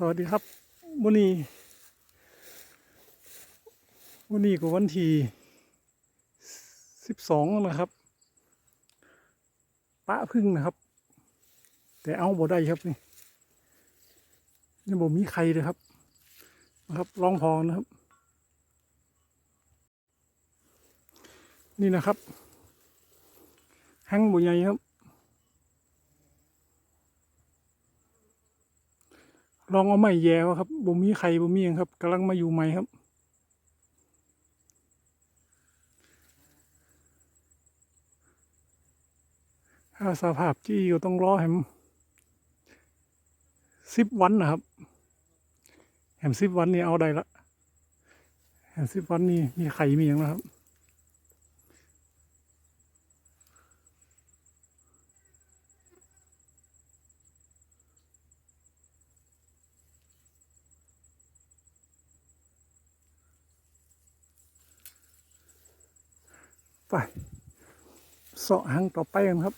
สวัสดีครับวันนี้วันนี้ก็วันที่สิบสองนะครับปะพึ่งนะครับ แต่เอาบ่ได้ครับนี่ยังบ่มีใครเลยครับนะครับลองพอนะครับ นี่นะครับหั่งบ่ใหญ่ครับ ลองเอาไม้แยวครับบ่มีใครบ่มีหยังครับกำลังมาอยู่ใหม่ครับถ้าสภาพที่ก็ต้องรอแหมสิบวันนะครับ แหมสิบวันนี่เอาได้ละแหมสิบวันนี่มีไข่มีอย่างนะครับ ไปเสาะหางต่อไปกันครับ